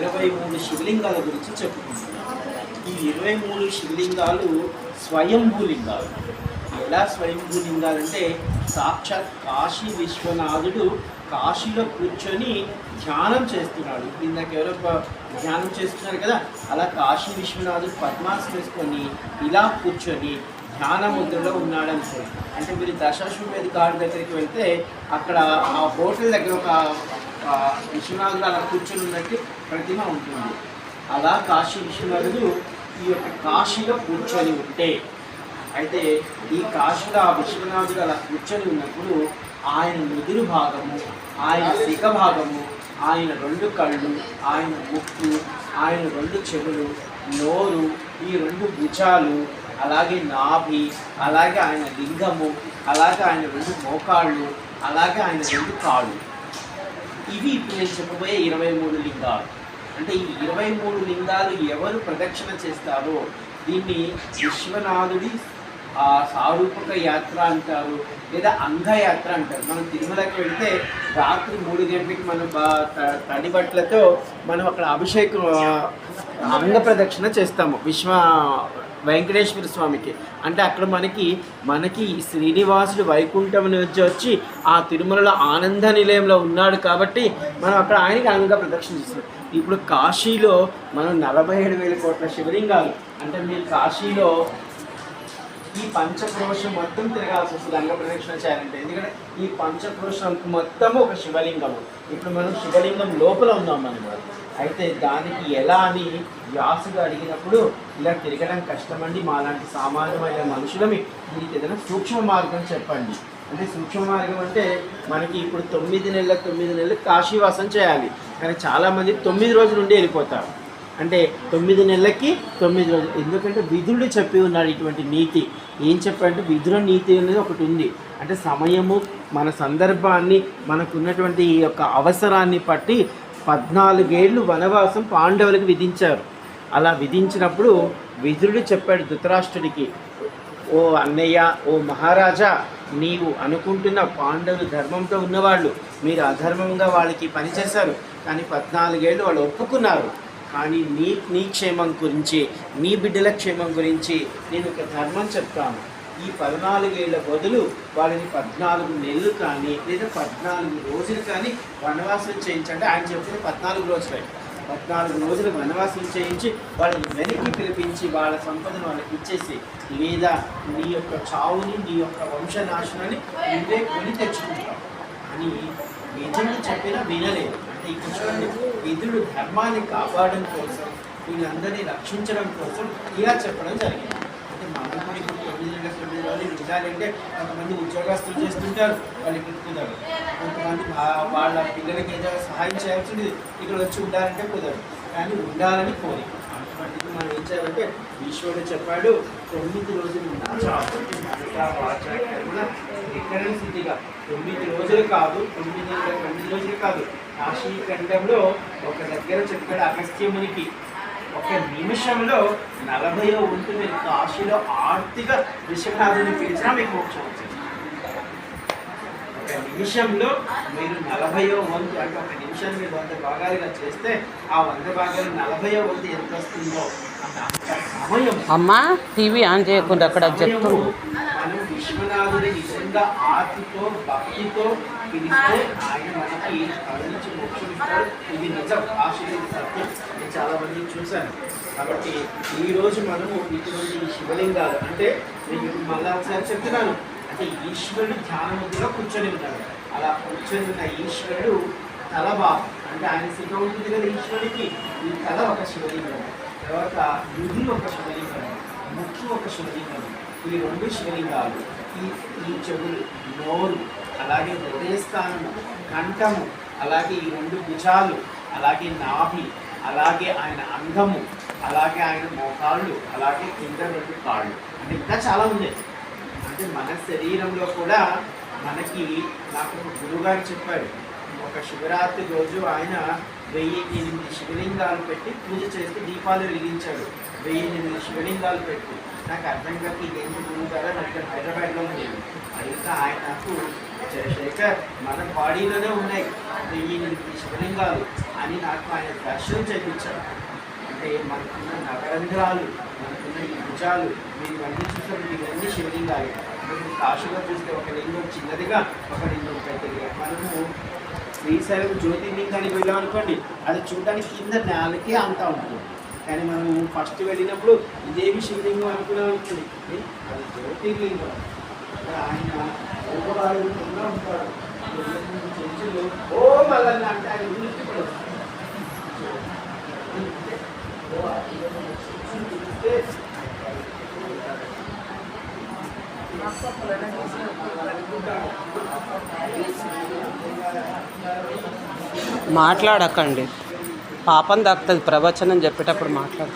ఇరవై మూడు శివలింగాల గురించి చెప్పుకుంటున్నాం. ఈ ఇరవై మూడు శివలింగాలు స్వయంభూలింగాలు. ఎలా స్వయంభూలింగాలంటే సాక్షాత్ కాశీ విశ్వనాథుడు కాశీలో కూర్చొని ధ్యానం చేస్తున్నాడు. ఇందాక ఎవరో ధ్యానం చేస్తున్నారు కదా అలా కాశీ విశ్వనాథుడు పద్మాసనం వేసుకొని ఇలా కూర్చొని ధ్యాన ముద్రలో ఉన్నాడు అనుకో అంటే మీరు దశాశ్వమేధ ఘాట్ దగ్గరికి వెళ్తే అక్కడ ఆ హోటల్ దగ్గర ఒక విశ్వనాథుడు అలా కూర్చొని ఉన్నట్టు ప్రతిమ ఉంటుంది. అలా కాశీ విశ్వనాథుడు ఈ యొక్క కాశీలో కూర్చొని ఉంటే అయితే ఈ కాశీలో ఆ విశ్వనాథుడు అలా కూర్చొని ఉన్నప్పుడు ఆయన నుదురు భాగము ఆయన శిఖ భాగము ఆయన రెండు కళ్ళు ఆయన ముక్కు ఆయన రెండు చెవులు నోరు ఈ రెండు భుజాలు అలాగే నాభి అలాగే ఆయన లింగము అలాగే ఆయన రెండు మోకాళ్ళు అలాగే ఆయన రెండు కాళ్ళు. ఇవి ఇప్పుడు నేను చెప్పబోయే ఇరవై మూడు లింగాలు. అంటే ఈ ఇరవై మూడు లింగాలు ఎవరు ప్రదక్షిణ చేస్తారో దీన్ని విశ్వనాథుడి ఆ సారూపక యాత్ర అంటారు లేదా అంగయాత్ర అంటారు. మనం తిరుమలకి వెళ్తే రాత్రి మూడు గంటలకి మనం తడి బట్టలతో మనం అక్కడ అభిషేకం అంగ ప్రదక్షిణ చేస్తాము. విశ్వ వెంకటేశ్వర స్వామికి. అంటే అక్కడ మనకి మనకి శ్రీనివాసుడు వైకుంఠం నుంచి వచ్చి ఆ తిరుమలలో ఆనంద నిలయంలో ఉన్నాడు కాబట్టి మనం అక్కడ ఆయనకి అంగ ప్రదక్షిణ చేస్తాం ఇప్పుడు కాశీలో మనం నలభై ఏడు వేల కోట్ల శివలింగాలు. అంటే మీరు కాశీలో ఈ పంచక్రోషం మొత్తం తిరగాల్సి వస్తుంది అంగ ప్రదక్షిణ చేయాలంటే. ఎందుకంటే ఈ పంచక్రోషం మొత్తం ఒక శివలింగము. ఇప్పుడు మనం శివలింగం లోపల ఉన్నాం మనం అయితే దానికి ఎలా అని వ్యాసుగా అడిగినప్పుడు ఇలా తిరగడం కష్టమండి మాలాంటి సామాన్యమైన మనుషులమి. దీనికి ఏదైనా సూక్ష్మ మార్గం చెప్పండి. అంటే సూక్ష్మ మార్గం అంటే మనకి ఇప్పుడు తొమ్మిది నెలల తొమ్మిది నెలలు కాశీవాసం చేయాలి. కానీ చాలామంది తొమ్మిది రోజులు ఉండి వెళ్ళిపోతారు. అంటే తొమ్మిది నెలలకి తొమ్మిది రోజులు. ఎందుకంటే విధుడు చెప్పి ఉన్నాడు ఇటువంటి నీతి. ఏం చెప్పారంటే విధుల నీతి అనేది ఒకటి ఉంది. అంటే సమయము మన సందర్భాన్ని మనకున్నటువంటి ఈ యొక్క అవసరాన్ని బట్టి పద్నాలుగేళ్ళు వనవాసం పాండవులకు విధించారు. అలా విధించినప్పుడు విధుడు చెప్పాడు ధృతరాష్ట్రుడికి ఓ అన్నయ్య ఓ మహారాజా నీవు అనుకుంటున్న పాండవులు ధర్మంతో ఉన్నవాళ్ళు. మీరు అధర్మంగా వాళ్ళకి పనిచేశారు కానీ పద్నాలుగేళ్ళు వాళ్ళు ఒప్పుకున్నారు. కానీ నీ నీ క్షేమం గురించి నీ బిడ్డల క్షేమం గురించి నేను ఒక ధర్మం చెప్తాను. ఈ పద్నాలుగేళ్ళ బదులు వాళ్ళని పద్నాలుగు నెలలు కానీ లేదా పద్నాలుగు రోజులు కానీ వనవాసం చేయించండి. ఆయన చెప్పిన పద్నాలుగు రోజులే. పద్నాలుగు రోజులు వనవాసం చేయించి వాళ్ళని వెనక్కి పిలిపించి వాళ్ళ సంపదను వాళ్ళకి ఇచ్చేసి లేదా నీ యొక్క చావుని నీ యొక్క వంశనాశనాన్ని నువ్వే కొని తెచ్చుకుంటావు. అని నిజంగా చెప్పినా వినలేదు. అంటే ఇక్కడ చూడండి విధుడు ధర్మాన్ని కాపాడడం కోసం వీళ్ళందరినీ రక్షించడం కోసం ఇలా చెప్పడం జరిగింది. మనం ఇప్పుడు తొమ్మిది నెలల తొమ్మిది రోజులు ఉండాలంటే కొంతమంది ఉద్యోగస్తులు చేస్తుంటారు వాళ్ళు కుదరదు కొంతమంది వాళ్ళ పిల్లలకి ఏదైనా సహాయం చేయాల్సింది ఇక్కడ వచ్చి ఉండాలంటే కుదరదు కానీ ఉండాలని కోరి. అటువంటిది మనం ఏం చేయాలంటే ఈశ్వరుడు చెప్పాడు తొమ్మిది రోజులు ఉన్నా స్థితిగా తొమ్మిది రోజులు కాదు తొమ్మిది తొమ్మిది రోజులు కాదు. కాశీ ఖండంలో ఒక దగ్గర చెప్పాడు అగస్త్యమునికి. ఒక నిమిషంలో నలభై వంతు మీరు కాశీలో ఆర్థిక విశ్వనాథుని పిలిచినా మీకు మోక్షం వచ్చింది. ఒక నిమిషంలో మీరు నలభయో వంతు అంటే ఒక నిమిషం మీరు వంద భాగాలుగా చేస్తే ఆ వంద భాగాలు నలభయో వంతు ఎంత వస్తుందో అమ్మ అమ్మా టీవీ ఆన్ చేయకుండా అక్కడ చెప్తున్నాను సమయము నిజంగా ఆర్తితో భక్తితో పిలిస్తే ఆయన మనకి కరుణించి మోక్షం ఇస్తాడు ఇది నిజం. ఆశ్చర్య సత్యం నేను చాలా మంది చూశాను. కాబట్టి ఈ రోజు మనము ఇటువంటి ఈ శివలింగాలు అంటే నేను మళ్ళా ఒకసారి చెప్తున్నాను. అంటే ఈశ్వరుడు ధ్యానం కూడా కూర్చొని ఉంటాడు. అలా కూర్చొని ఉన్న ఈశ్వరుడు తల భాగం అంటే ఆయన శిఖ ఉంటుంది కదా ఈశ్వరుడికి. ఈ తల ఒక శివలింగం. తర్వాత నుదురు ఒక శివలింగం. ముక్కు ఒక శివలింగం. ఈ రెండు శివలింగాలు. ఈ ఈ చెవులు నోరు అలాగే హృదయస్థానము కంఠము అలాగే ఈ రెండు భుజాలు అలాగే నాభి అలాగే ఆయన అంగము అలాగే ఆయన మోకాళ్ళు అలాగే కింద రెండు కాళ్ళు. అంటే ఇంకా చాలా ఉన్నాయి అంటే మన శరీరంలో కూడా మనకి నాకు ఒక గురువుగారు చెప్పాడు ఒక శివరాత్రి రోజు ఆయన వెయ్యి ఎనిమిది శివలింగాలు పెట్టి పూజ చేస్తూ దీపాలు వెలిగించాడు. వెయ్యి ఎనిమిది శివలింగాలు పెట్టి. నాకు అర్థం కాక ఇదేంటి గురువు గారు నాకు ఇక్కడ హైదరాబాద్లో ఉండేది అడిగితే ఆయన నాకు చంద్రశేఖర్ మన బాడీలోనే ఉన్నాయి వెయ్యి ఎనిమిది శివలింగాలు అని నాకు ఆయన దర్శనం చేయించాడు. అంటే మనకున్న నవరంధ్రాలు మనకున్న ఈ భుజాలు మీరు ఇవన్నీ చూసినప్పుడు ఇవన్నీ శివలింగాలు. మీరు కాశీలో చూస్తే ఒక లింగం చిన్నదిగా ఒక లింగం పెద్దదిగా. మనము శ్రీశైలం జ్యోతిర్లింగానికి వెళ్ళాం అనుకోండి అది చూడడానికి కింద నేలకే అంతా ఉంటుంది. కానీ మనం ఫస్ట్ వెళ్ళినప్పుడు ఇదేమి శివలింగం అనుకున్నాం అనుకోండి అది జ్యోతిర్లింగం. ఆయన రూపరాలుగా ఉంటాడు. ఓ మల్లన్న అంటే ఆయన గురించి కూడా మాట్లాడకండి. పాపం దక్కుతుంది ప్రవచనం చెప్పేటప్పుడు మాట్లాడు.